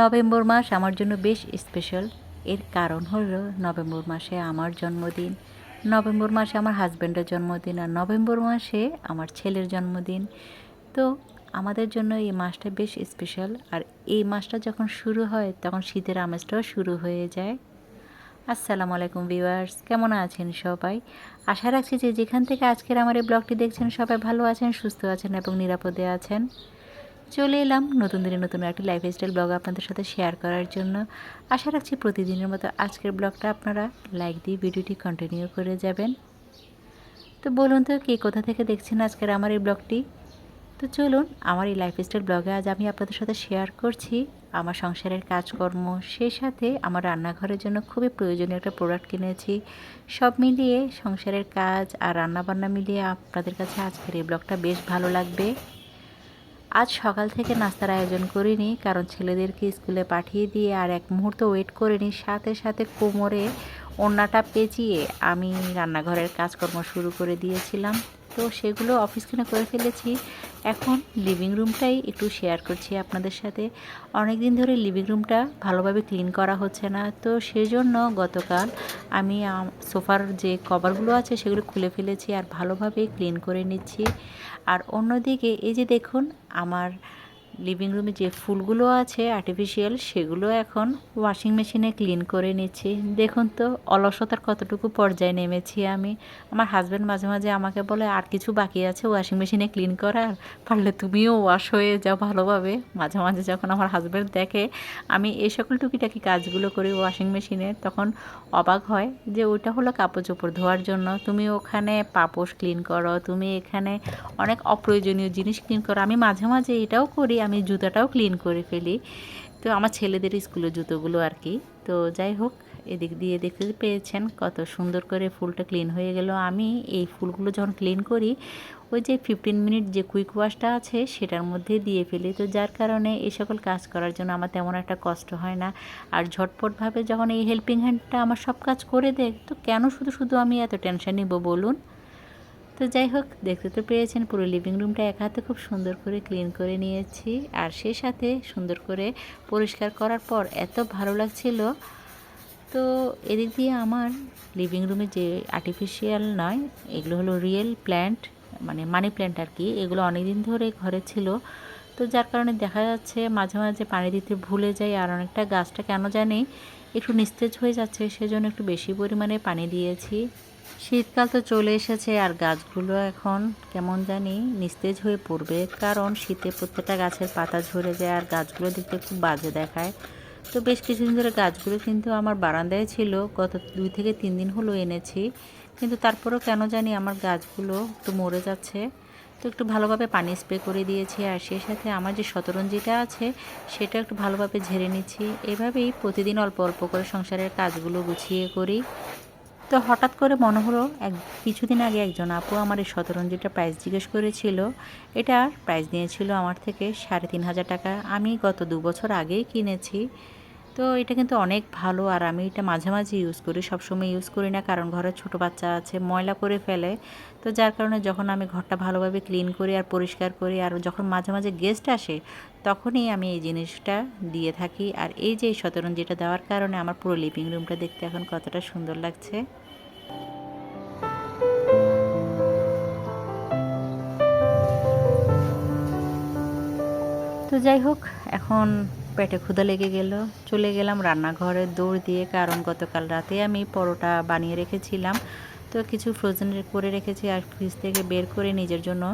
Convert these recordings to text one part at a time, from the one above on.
November মাস আমার জন্য বেশ স্পেশাল এর কারণ হলো নভেম্বর মাসে আমার জন্মদিন, নভেম্বর মাসে আমার হাজব্যান্ডের জন্মদিন আর নভেম্বর মাসে আমার ছেলের জন্মদিন। তো আমাদের জন্য এই মাসটা বেশ স্পেশাল আর এই মাসটা যখন শুরু হয় তখন শীতের আমেজটাও শুরু হয়ে যায়। আসসালামু আলাইকুম ভিউয়ার্স কেমন আছেন সবাই? আশা রাখছি যে যেখান থেকে আজকের আমার এই ব্লগটি দেখছেন সবাই ভালো আছেন, সুস্থ আছেন এবং নিরাপদে আছেন। চলে এলাম নতুন দিনে নতুন একটি লাইফস্টাইল ব্লগ আপনাদের সাথে শেয়ার করার জন্য। আশা রাখছি প্রতিদিনের মতো আজকের ব্লগটা আপনারা লাইক দিয়ে ভিডিওটি কন্টিনিউ করে যাবেন। তো বলুন তো, কে কোথা থেকে দেখছেন আজকের আমার এই ব্লগটি তো চলুন, আমার এই লাইফস্টাইল ব্লগে আজ আমি আপনাদের সাথে শেয়ার করছি। আমার সংসারের কাজকর্ম, সেই সাথে আমার রান্নাঘরের জন্য খুবই প্রয়োজনীয় একটা প্রোডাক্ট কিনেছি। সব মিলিয়ে সংসারের কাজ আর রান্নাবান্না মিলিয়ে আপনাদের কাছে আজকের এই ব্লগটা বেশ ভালো লাগবে। আজ সকাল থেকে নাস্তার আয়োজন করিনি, কারণ ছেলেদেরকে স্কুলে পাঠিয়ে দিয়ে আর এক মুহূর্ত ওয়েট করিনি। সাথে সাথে কোমরে ওড়নাটা পেঁচিয়ে আমি রান্নাঘরের কাজকর্ম শুরু করে দিয়েছিলাম। তো সেগুলো অফিসখানে করে ফেলেছি। এখন লিভিং রুমটাই একটু শেয়ার করছি আপনাদের সাথে। অনেক দিন ধরে লিভিং রুমটা ভালোভাবে ক্লিন করা হচ্ছে না, তো সেজন্য গতকাল আমি সোফার যে কভারগুলো আছে সেগুলো খুলে ফেলেছি আর ভালোভাবে ক্লিন করে নিচ্ছি। আর অন্যদিকে এই যে দেখুন, আমার লিভিং রুমে যে ফুলগুলো আছে আর্টিফিশিয়াল সেগুলো এখন ওয়াশিং মেশিনে ক্লিন করে নিচ্ছি। দেখুন তো, অলসতার কতটুকু পর্যায়ে নেমেছি আমি। আমার হাজব্যান্ড মাঝে মাঝে আমাকে বলে, আর কিছু বাকি আছে ওয়াশিং মেশিনে ক্লিন করার? পারলে তুমিও ওয়াশ হয়ে যাও ভালোভাবে। মাঝে মাঝে যখন আমার হাজব্যান্ড দেখে, আমি এই সকল টুকিটাকি কাজগুলো করি ওয়াশিং মেশিনে তখন অবাক হয় যে ওইটা হলো কাপড় চোপড় ধোয়ার জন্য। তুমি ওখানে পাপোশ ক্লিন করো, তুমি এখানে অনেক অপ্রয়োজনীয় জিনিস ক্লিন করো। আমি মাঝে মাঝে এটাও করি আমি জুতাটাও ক্লিন করে ফেলি। তো আমার ছেলেদের স্কুলের জুতোগুলো আর কি। তো যাই হোক, এদিক দিয়ে দেখতে পেয়েছেন কত সুন্দর করে ফুলটা ক্লিন হয়ে গেল। আমি এই ফুলগুলো যখন ক্লিন করি, ওই যে ফিফটিন মিনিট যে কুইক ওয়াশটা আছে, সেটার মধ্যে দিয়ে ফেলি। তো যার কারণে এই সকল কাজ করার জন্য আমার তেমন একটা কষ্ট হয় না। আর ঝটপটভাবে যখন এই হেল্পিং হ্যান্ডটা আমার সব কাজ করে দেয়, তো কেন শুধু শুধু আমি এত টেনশন নিব বলুন? তো যাই হোক, দেখতে তো পেয়েছেন পুরো লিভিং রুমটা এক হাতে খুব সুন্দর করে ক্লিন করে নিয়েছি। আর সেই সাথে সুন্দর করে পরিষ্কার করার পর এত ভালো লাগছিল। তো এদিক দিয়ে আমার লিভিং রুমে যে আর্টিফিশিয়াল নয়, এগুলো হলো রিয়েল প্ল্যান্ট মানে মানি প্ল্যান্ট আর কি, এগুলো অনেক দিন ধরে ঘরে ছিল। তো যার কারণে দেখা যাচ্ছে মাঝে মাঝে পানি দিতে ভুলে যাই আর অনেকটা গাছটা কেন জানি একটু নিস্তেজ হয়ে যাচ্ছে, সেজন্য একটু বেশি পরিমাণে পানি দিয়েছি। শীতকাল তো চলে এসেছে আর গাছগুলো এখন কেমন জানি নিস্তেজ হয়ে পড়বে, কারণ শীতে প্রত্যেকটা গাছের পাতা ঝরে যায় আর গাছগুলো দেখতে খুব বাজে দেখায়। তো বেশ কিছুদিন ধরে গাছগুলো কিন্তু আমার বারান্দায় ছিল, গত দুই থেকে তিন দিন হলো এনেছি, কিন্তু তারপরেও কেন জানি আমার গাছগুলো একটু মরে যাচ্ছে। তো একটু ভালোভাবে পানি স্প্রে করে দিয়েছি আর সেই সাথে আমার যে শতরঞ্জিটা আছে সেটা একটু ভালোভাবে ঝেড়ে নিচ্ছি। এভাবেই প্রতিদিন অল্প অল্প করে সংসারের কাজগুলো গুছিয়ে করি। তো হঠাৎ করে মনে হলো এক, কিছুদিন আগে একজন আপু আমার এই শতরঞ্জিটা প্রাইস জিজ্ঞেস করেছিল। এটার প্রাইস নিয়েছিল আমার থেকে সাড়ে তিন হাজার টাকা। আমি গত দু বছর আগেই কিনেছি। তো এটা কিন্তু অনেক ভালো আর আমি এটা মাঝে মাঝে ইউজ করি, সবসময় ইউজ করি না কারণ ঘরে ছোট বাচ্চা আছে, ময়লা করে ফেলে। তো যার কারণে যখন আমি ঘরটা ভালোভাবে ক্লিন করি আর পরিষ্কার করি আর যখন মাঝে মাঝে গেস্ট আসে, তখনই আমি এই জিনিসটা দিয়ে থাকি। আর এই যে এই শতরঞ্জিটা দেওয়ার কারণে আমার পুরো লিভিং রুমটা দেখতে এখন কতটা সুন্দর লাগছে। তো যাই হোক, এখন পেটে ক্ষুধা লেগে গেল। চলে গেলাম রান্নাঘরে দৌড় দিয়ে, কারণ গতকাল রাতে আমি পরোটা বানিয়ে রেখেছিলাম। তো কিছু ফ্রোজেন করে রেখেছি আর ফ্রিজ থেকে বের করে নিজের জন্য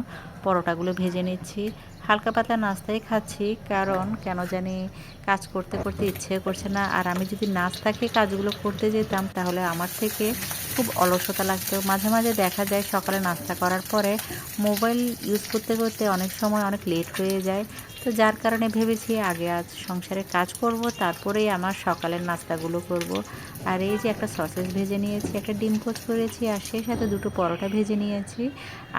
পরোটাগুলো ভেজে নিচ্ছি। হালকা পাতলা নাস্তাই খাচ্ছি, কারণ কেন জানি কাজ করতে করতে ইচ্ছে করছে না। আর আমি যদি নাস্তা খেয়ে কাজগুলো করতে যেতাম, তাহলে আমার থেকে খুব অলসতা লাগতো। মাঝে মাঝে দেখা যায় সকালে নাস্তা করার পরে মোবাইল ইউজ করতে করতে অনেক সময় অনেক লেট হয়ে যায়। তো যার কারণে ভেবেছি আগে আজ সংসারে কাজ করব, তারপরেই আমার সকালের নাস্তাগুলো করব। আর এই যে একটা সসেস ভেজে নিয়েছি, একটা ডিম পোচ করেছি, আর সেই সাথে দুটো পরোটা ভেজে নিয়েছি।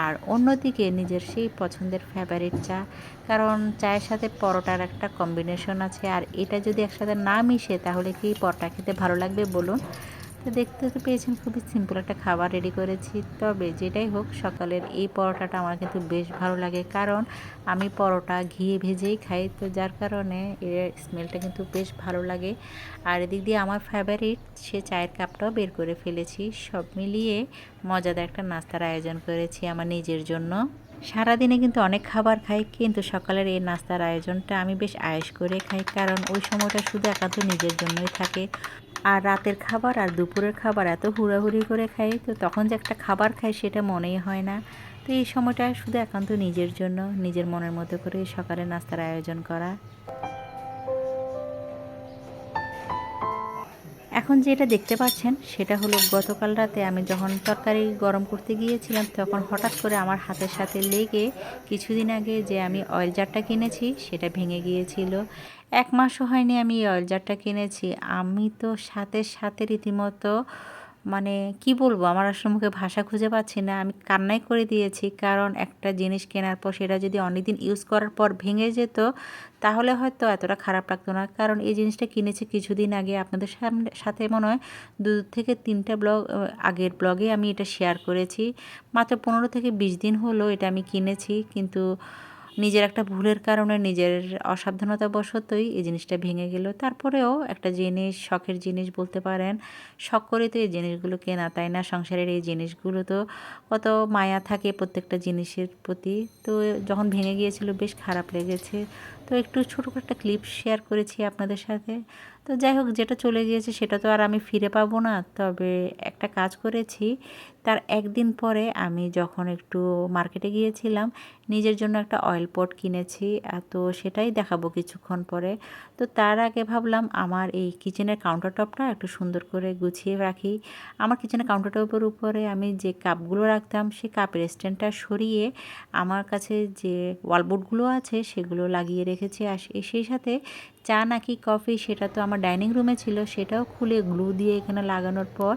আর অন্যদিকে নিজের সেই পছন্দের ফেভারিট চা, কারণ চায়ের সাথে পরোটার একটা কম্বিনেশন আছে। আর এটা যদি একসাথে না মিশে, তাহলে কি পরোটা খেতে ভালো লাগবে বলুন? তো দেখতে তো পেয়েছেন খুবই সিম্পল একটা খাবার রেডি করেছি। তবে যেটাই হোক, সকালের এই পরোটাটা আমার কিন্তু বেশ ভালো লাগে। কারণ আমি পরোটা ঘি ভেজেই খাই, তো যার কারণে এর স্মেলটা কিন্তু বেশ ভালো লাগে। আর এদিক দিয়ে আমার ফেভারিট সে চায়ের কাপটাও বের করে ফেলেছি। সব মিলিয়ে মজাদার একটা নাস্তার আয়োজন করেছি আমার নিজের জন্য। সারাদিনে কিন্তু অনেক খাবার খাই, কিন্তু সকালের এই নাস্তার আয়োজনটা আমি বেশ আয়েস করে খাই। কারণ ওই সময়টা শুধু একান্ত নিজের জন্যই থাকে। আর রাতের খাবার আর দুপুরের খাবার এত হুড়াহুড়ি করে খাই, তো তখন যে একটা খাবার খাই সেটা মনেই হয় না। তো এই সময়টা শুধু একান্ত নিজের জন্য, নিজের মনের মতো করে সকালে নাস্তার আয়োজন করা। এখন যেটা দেখতে পাচ্ছেন, সেটা হলো গতকাল রাতে আমি যখন তরকারি গরম করতে গিয়েছিলাম, তখন হঠাৎ করে আমার হাতের সাথে লেগে কিছুদিন আগে যে আমি অয়েল জারটা কিনেছি, সেটা ভেঙে গিয়েছিল। এক মাসও হয়নি আমি এই অয়েল জারটা কিনেছি। আমি তো সাথে সাথে রীতিমতো মানে কি বলব? আমার আসলে মুখে ভাষা খুঁজে পাচ্ছি না। আমি কান্নাই করে দিয়েছি। কারণ একটা জিনিস কেনার পর সেটা যদি অনেকদিন ইউজ করার পর ভেঙে যেত, তাহলে হয়তো এতটা খারাপ লাগতো না। কারণ এই জিনিসটা কিনেছি কিছুদিন আগে। আপনাদের সামনে সাথে মনে হয় দু থেকে তিনটা ব্লগ আগের ব্লগে আমি এটা শেয়ার করেছি। মাত্র পনেরো থেকে বিশ দিন হলো এটা আমি কিনেছি। কিন্তু নিজের একটা ভুলের কারণে নিজের অসাবধানতা বশতই এই জিনিসটা ভেঙে গেল। তারপরেও একটা জিনিস, শখের জিনিস বলতে পারেন, শখ করে তো এই জিনিসগুলো কেনা, তাই না? সংসারের এই জিনিসগুলো তো কত মায়া থাকে প্রত্যেকটা জিনিসের প্রতি। তো যখন ভেঙে গিয়েছিল, বেশ খারাপ লেগেছে। তো একটু ছোটো একটা ক্লিপ শেয়ার করেছি আপনাদের সাথে। তো যাই হোক, যেটা চলে গিয়েছে সেটা তো আর আমি ফিরে পাবো না। তবে একটা কাজ করেছি, তার একদিন পরে আমি যখন একটু মার্কেটে গিয়েছিলাম, নিজের জন্য একটা অয়েল পট কিনেছি তো সেটাই দেখাবো কিছুক্ষণ পরে। তো তার আগে ভাবলাম, আমার এই কিচেনের কাউন্টার টপটা একটু সুন্দর করে গুছিয়ে রাখি। আমার কিচেনের কাউন্টার টপের উপরে আমি যে কাপগুলো রাখতাম সেই কাপের স্ট্যান্ডটা সরিয়ে আমার কাছে যে ওয়ালবোর্ডগুলো আছে, সেগুলো লাগিয়ে রেখেছি। আর সেই সাথে চা নাকি কফি সেটা তো আমার ডাইনিং রুমে ছিল, সেটাও খুলে গ্লু দিয়ে এখানে লাগানোর পর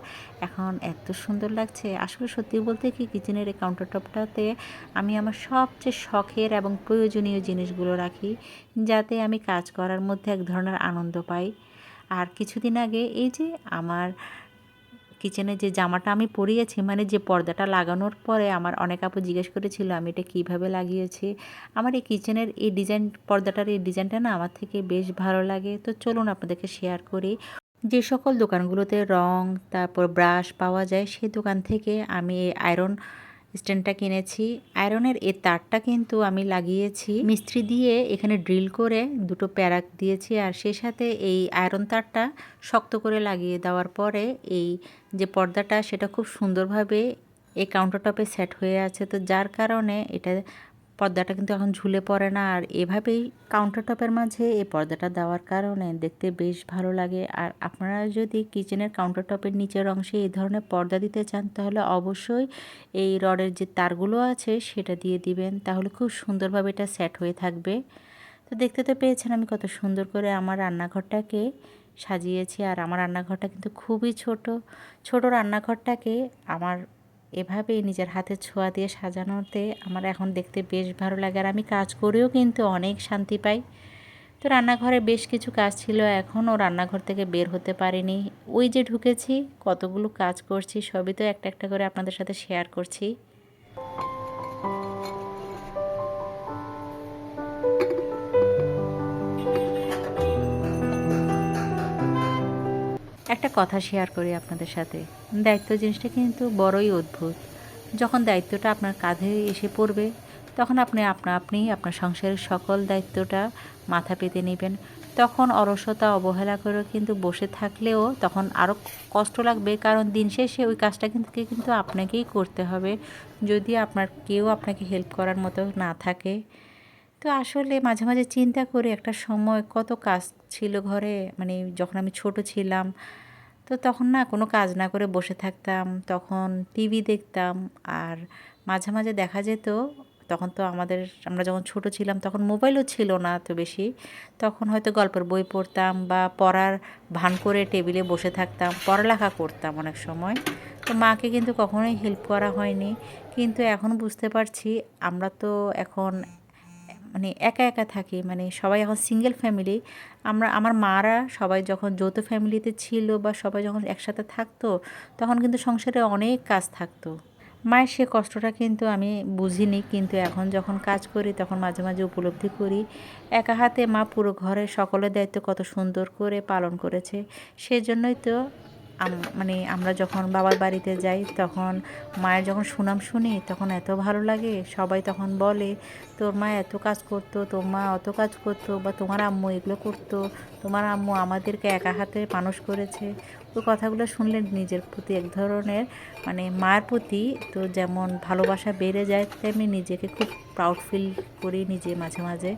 এখন এত সুন্দর লাগছে। আসলে সত্যি বলতে কি, কিচেনের এই কাউন্টার টপটাতে আমি আমার সবচেয়ে শখের এবং প্রয়োজনীয় জিনিসগুলো রাখি, যাতে আমি কাজ করার মধ্যে এক ধরনের আনন্দ পাই। আর কিছুদিন আগে এই যে আমার কিচেনে যে জামাটা আমি পরিয়েছি মানে যে পর্দাটা লাগানোর পরে আমার অনেক আপু জিজ্ঞেস করেছিল, আমি এটা কীভাবে লাগিয়েছি? আমার এই কিচেনের এই ডিজাইন, পর্দাটার এই ডিজাইনটা না আমার থেকে বেশ ভালো লাগে। তো চলুন আপনাদেরকে শেয়ার করি। যে সকল দোকানগুলোতে রং, তারপর ব্রাশ পাওয়া যায়, সেই দোকান থেকে আমি এই আয়রন স্ট্যান্ডটা কিনেছি। আয়রনের এই তারটা কিন্তু আমি লাগিয়েছি। মিস্ত্রি দিয়ে এখানে ড্রিল করে দুটো প্যারাক দিয়েছি আর সেই সাথে এই আয়রন তারটা শক্ত করে লাগিয়ে দেওয়ার পরে এই যে পর্দাটা, সেটা খুব সুন্দরভাবে এই কাউন্টার টপে সেট হয়ে আছে। তো যার কারণে এটা পর্দাটা কিন্তু এখন ঝুলে পড়ে না। আর এভাবেই কাউন্টার টপের মাঝে এই পর্দাটা দেওয়ার কারণে দেখতে বেশ ভালো লাগে। আর আপনারা যদি কিচেনের কাউন্টার টপের নিচের অংশে এই ধরনের পর্দা দিতে চান, তাহলে অবশ্যই এই রডের যে তারগুলো আছে, সেটা দিয়ে দিবেন। তাহলে খুব সুন্দরভাবে এটা সেট হয়ে থাকবে। তো দেখতে তো পেয়েছেন আমি কত সুন্দর করে আমার রান্নাঘরটাকে সাজিয়েছি। আর আমার রান্নাঘরটা কিন্তু খুবই ছোট। ছোট রান্নাঘরটাকে আমার এভাবেই নিজের হাতে ছোঁয়া দিয়ে সাজানোতে আমার এখন দেখতে বেশ ভালো লাগে। আর আমি কাজ করেও কিন্তু অনেক শান্তি পাই। তো রান্নাঘরে বেশ কিছু কাজ ছিল, এখনও রান্নাঘর থেকে বের হতে পারিনি। ওই যে ঢুকেছি, কতগুলো কাজ করছি, সবই তো একটা একটা করে আপনাদের সাথে শেয়ার করছি। একটা কথা শেয়ার করি আপনাদের সাথে। দায়িত্ব জিনিসটা কিন্তু বড়ই অদ্ভুত। যখন দায়িত্বটা আপনার কাঁধে এসে পড়বে, তখন আপনি আপনা আপনি আপনার সংসারের সকল দায়িত্বটা মাথা পেতে নেবেন। তখন অলসতা, অবহেলা করে কিন্তু বসে থাকলেও তখন আরও কষ্ট লাগবে, কারণ দিন শেষে ওই কাজটা কিন্তু কিন্তু আপনাকেই করতে হবে। যদি আপনার কেউ আপনাকে হেল্প করার মতো না থাকে। তো আসলে মাঝে মাঝে চিন্তা করি একটা সময় কত কাজ ছিল ঘরে মানে যখন আমি ছোট ছিলাম, তো তখন না কোনো কাজ না করে বসে থাকতাম, তখন টিভি দেখতাম, আর মাঝে মাঝে দেখা যেত, তখন তো আমাদের, আমরা যখন ছোট ছিলাম তখন মোবাইলও ছিল না তো বেশি, তখন হয়তো গল্পের বই পড়তাম বা পড়ার ভান করে টেবিলে বসে থাকতাম, পড়ালেখা করতাম অনেক সময়, তো মাকে কিন্তু কখনোই হেল্প করা হয়নি, কিন্তু এখন বুঝতে পারছি, আমরা তো এখন মানে একা একা থাকি মানে সবাই এখন সিঙ্গেল ফ্যামিলি আমরা, আমার মারা সবাই যখন যৌথ ফ্যামিলিতে ছিল বা সবাই যখন একসাথে থাকতো, তখন কিন্তু সংসারে অনেক কাজ থাকতো। মায়ের সে কষ্টটা কিন্তু আমি বুঝিনি, কিন্তু এখন যখন কাজ করি, তখন মাঝে মাঝে উপলব্ধি করি। একা হাতে মা পুরো ঘরের সকলের দায়িত্ব কত সুন্দর করে পালন করেছে, সেজন্যই তো মানে আমরা যখন বাবার বাড়িতে যাই, তখন মায়ের যখন সুনাম শুনি, তখন এত ভালো লাগে। সবাই তখন বলে, তোর মা এত কাজ করতো, তোর মা অত কাজ করতো, বা তোমার আম্মু এগুলো করতো, তোমার আম্মু আমাদেরকে একা হাতে মানুষ করেছে। ওই কথাগুলো শুনলে নিজের প্রতি এক ধরনের মানে মায়ের প্রতি তো যেমন ভালোবাসা বেড়ে যায়, তেমনি নিজেকে খুব প্রাউড ফিল করি নিজে মাঝে মাঝে।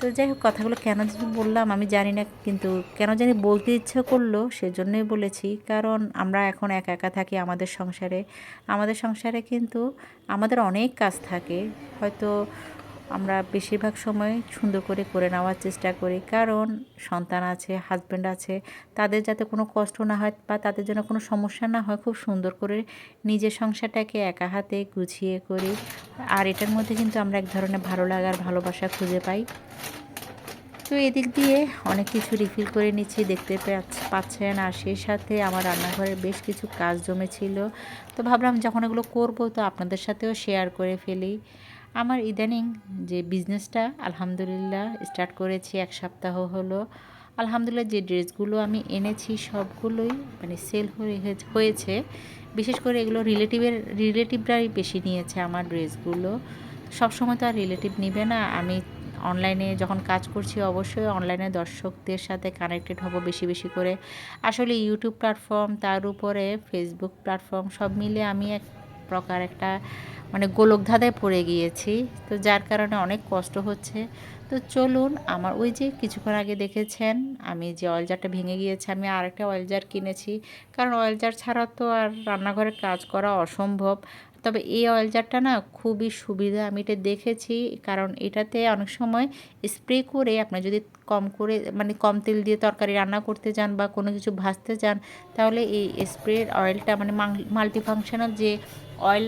তো যাই হোক, কথাগুলো কেন বললাম আমি জানি না, কিন্তু কেন জানি বলতে ইচ্ছা করল সেজন্যই বলেছি। কারণ আমরা এখন একা একা থাকি আমাদের সংসারে। আমাদের সংসারে কিন্তু আমাদের অনেক কাজ থাকে। হয়তো আমরা বেশিরভাগ সময় সুন্দর করে করে নেওয়ার চেষ্টা করি। কারণ সন্তান আছে হাজব্যান্ড আছে, তাদের যাতে কোনো কষ্ট না হয় বা তাদের জন্য কোনো সমস্যা না হয়, খুব সুন্দর করে নিজের সংসারটাকে একা হাতে গুছিয়ে করি। আর এটার মধ্যে কিন্তু আমরা এক ধরনের ভালো লাগার ভালোবাসা খুঁজে পাই। তো এদিক দিয়ে অনেক কিছু রিফিল করে নিচ্ছি, দেখতে পাচ্ছ- পাচ্ছেন। আর সেই সাথে আমার রান্নাঘরে বেশ কিছু কাজ জমেছিল। তো ভাবলাম যখন এগুলো করব তো আপনাদের সাথেও শেয়ার করে ফেলি। আমার ইদানিং যে বিজনেসটা আলহামদুলিল্লাহ স্টার্ট করেছি, এক সপ্তাহ হলো। আলহামদুলিল্লাহ যে ড্রেসগুলো আমি এনেছি সবগুলোই মানে সেল হয়ে হয়েছে বিশেষ করে এগুলো রিলেটিভের, রিলেটিভরাই বেশি নিয়েছে আমার ড্রেসগুলো। সবসময় তো আর রিলেটিভ নিবে না। আমি অনলাইনে যখন কাজ করছি অবশ্যই অনলাইনে দর্শকদের সাথে কানেক্টেড হব বেশি বেশি করে। আসলে ইউটিউব প্ল্যাটফর্ম, তার উপরে ফেসবুক প্ল্যাটফর্ম সব মিলে আমি এক প্রকার একটা মানে গোলক ধাঁধায় পড়ে গিয়েছি। তো যার কারণে অনেক কষ্ট হচ্ছে। তো চলুন, আমার ওই যে কিছুক্ষণ আগে দেখেছেন, আমি যে অয়েল জারটা ভেঙে গিয়েছে, আমি আরেকটা অয়েল জার কিনেছি। কারণ অয়েল জার ছাড়া তো আর রান্নাঘরে কাজ করা অসম্ভব। তবে এই অয়েল জারটা না খুবই সুবিধা, আমি এটা দেখেছি। কারণ এটাতে অনেক সময় স্প্রে করে আপনার যদি কম করে মানে কম তেল দিয়ে তরকারি রান্না করতে যান বা কোনো কিছু ভাজতে যান, তাহলে এই স্প্রের অয়েলটা মানে মাল্টি ফাংশনাল যে অয়েল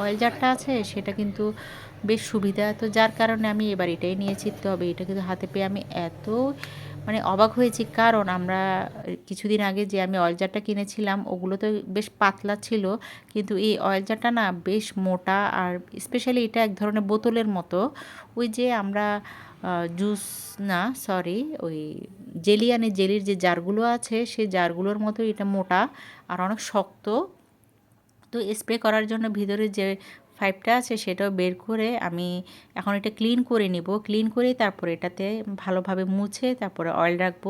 অয়েল জারটা আছে, সেটা কিন্তু বেশ সুবিধা। তো যার কারণে আমি এবার এটাই নিয়েছি তবে এটা কিন্তু হাতে পেয়ে আমি এত মানে অবাক হয়েছি। কারণ আমরা কিছুদিন আগে যে আমি অয়েল জারটা কিনেছিলাম, ওগুলো তো বেশ পাতলা ছিল। কিন্তু এই অয়েল জারটা না বেশ মোটা আর স্পেশালি এটা এক ধরনের বোতলের মতো। ওই যে আমরা জুস না সরি ওই জেলি আনে জেলির যে জারগুলো আছে সেই জারগুলোর মতো এটা মোটা আর অনেক শক্ত। তো স্প্রে করার জন্য ভিতরে যে পাইপটা আছে সেটাও বের করে আমি এখন এটা ক্লিন করে নিব। ক্লিন করে তারপরে এটাতে ভালোভাবে মুছে তারপরে অয়েল রাখব।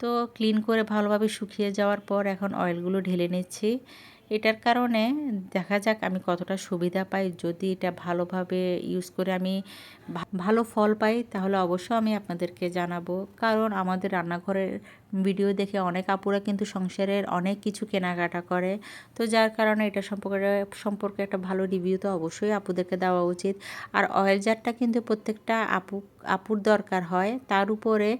তো ক্লিন করে ভালোভাবে শুকিয়ে যাওয়ার পর এখন অয়েলগুলো ঢেলে নিচ্ছি। এটার কারণে দেখা যাক আমি কতটা সুবিধা পাই। যদি এটা ভালোভাবে ইউজ করে আমি ভালো ফল পাই তাহলে অবশ্যই আমি আপনাদেরকে জানাব। কারণ আমাদের রান্নাঘরের ভিডিও দেখে অনেক আপুরা কিন্তু সংসারের অনেক কিছু কেনাকাটা করে। তো যার কারণে এটা সম্পর্কে সম্পর্কে একটা ভালো রিভিউ তো অবশ্যই আপুদেরকে দেওয়া উচিত। আর অয়েল জারটা কিন্তু প্রত্যেকটা আপু, আপুর দরকার হয়। তার উপরে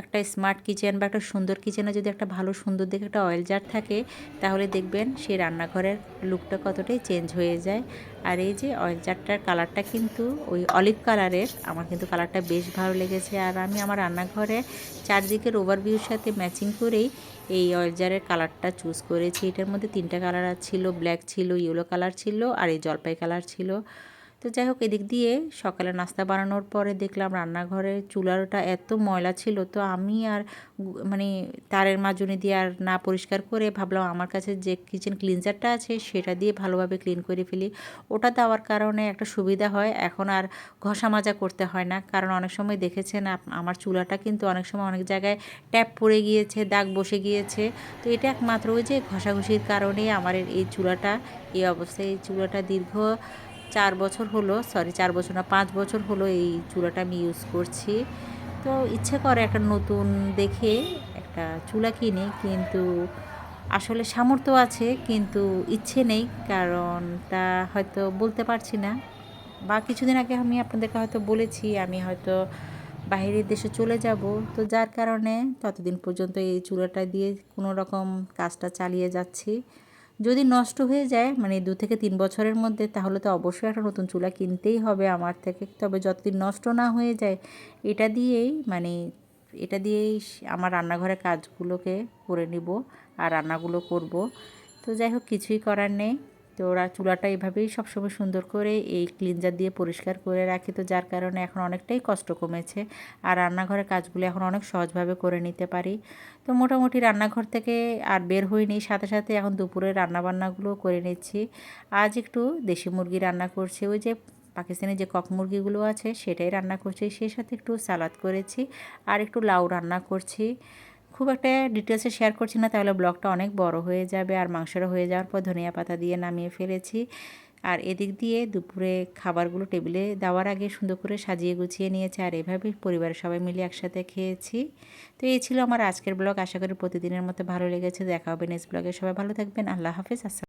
একটা স্মার্ট কিচেন বা একটা সুন্দর কিচেনে যদি একটা ভালো সুন্দর দেখে একটা অয়েল জার থাকে, তাহলে দেখবেন সেই রান্নাঘরের লুকটা কতটাই চেঞ্জ হয়ে যায়। আর এই যে অয়েল চারটার কালারটা কিন্তু ওই অলিভ কালারের, আমার কিন্তু কালারটা বেশ ভালো লেগেছে। আর আমি আমার রান্নাঘরে চারদিকের ওভারভিউর সাথে ম্যাচিং করেই এই অয়েল জারের কালারটা চুজ করেছি। এটার মধ্যে তিনটা কালার ছিল ব্ল্যাক ছিল ইয়েলো কালার ছিল আর এই জলপাই কালার ছিল। তো যাই হোক, এদিক দিয়ে সকালে নাস্তা বানানোর পরে দেখলাম রান্নাঘরে চুলাটা এত ময়লা ছিল, তো আমি আর মানে তারের মাজুনি দিয়ে আর না পরিষ্কার করে ভাবলাম আমার কাছে যে কিচেন ক্লিনজারটা আছে সেটা দিয়ে ভালোভাবে ক্লিন করে ফেলি। ওটা দেওয়ার কারণে একটা সুবিধা হয়, এখন আর ঘষা মাজা করতে হয় না। কারণ অনেক সময় দেখেছেন আমার চুলাটা কিন্তু অনেক সময় অনেক জায়গায় ট্যাপ পড়ে গিয়েছে, দাগ বসে গিয়েছে। তো এটা একমাত্র ওই যে ঘষাঘষির কারণেই আমার এই চুলাটা, এই অবস্থায় এই চুলাটা দীর্ঘ চার বছর হলো সরি চার বছর না, পাঁচ বছর হলো এই চুলাটা আমি ইউজ করছি। তো ইচ্ছে করে একটা নতুন দেখে একটা চুলা কিনি, কিন্তু আসলে সামর্থ্য আছে, কিন্তু ইচ্ছে নেই, কারণ তা হয়তো বলতে পারছি না। বা কিছুদিন আগে আমি আপনাদেরকে হয়তো বলেছি, আমি হয়তো বাইরের দেশে চলে যাব। তো যার কারণে ততদিন পর্যন্ত এই চুলাটা দিয়ে কোনো রকম কাজটা চালিয়ে যাচ্ছি। যদি নষ্ট হয়ে যায় মানে দু থেকে তিন বছরের মধ্যে, তাহলে তো অবশ্যই একটা নতুন চুলা কিনতেই হবে আমার থেকে। তবে যতদিন নষ্ট না হয়ে যায়, এটা দিয়েই মানে এটা দিয়েই আমার রান্নাঘরের কাজগুলোকে করে নিব আর রান্নাগুলো করব। তো যাই হোক, কিছুই করার নেই। তো ওরা চুলাটা এভাবেই সবসময় সুন্দর করে এই ক্লিনজার দিয়ে পরিষ্কার করে রাখি। তো যার কারণে এখন অনেকটাই কষ্ট কমেছে। আর রান্নাঘরের কাজগুলো এখন অনেক সহজভাবে করে নিতে পারি। তো মোটামুটি রান্নাঘর থেকে আর বের হইনি। সাথে সাথে এখন দুপুরে রান্নাবান্নাগুলো করে নিচ্ছি। আজ একটু দেশি মুরগি রান্না করছি। ওই যে পাকিস্তানি যে কক মুরগিগুলো আছে, সেটাই রান্না করছি। সেই সাথে একটু সালাদ করেছি। আর একটু লাউ রান্না করছি। খুব একটা ডিটেলসে শেয়ার করছি না, তাহলে ব্লগটা অনেক বড় হয়ে যাবে আর মাংসটা হয়ে যাওয়ার পর ধনিয়া পাতা দিয়ে নামিয়ে ফেলেছি। আর এদিক দিয়ে দুপুরে খাবারগুলো টেবিলে দেওয়ার আগে সুন্দর করে সাজিয়ে গুছিয়ে নিয়েছে আর এভাবে পরিবারের সবাই মিলে একসাথে খেয়েছি। তো এই ছিল আমার আজকের ব্লগ, আশা করি প্রতিদিনের মতো ভালো লেগেছে, দেখা হবে নেক্সট ব্লগে। সবাই ভালো থাকবেন, আল্লাহ হাফেজ, আসসালাম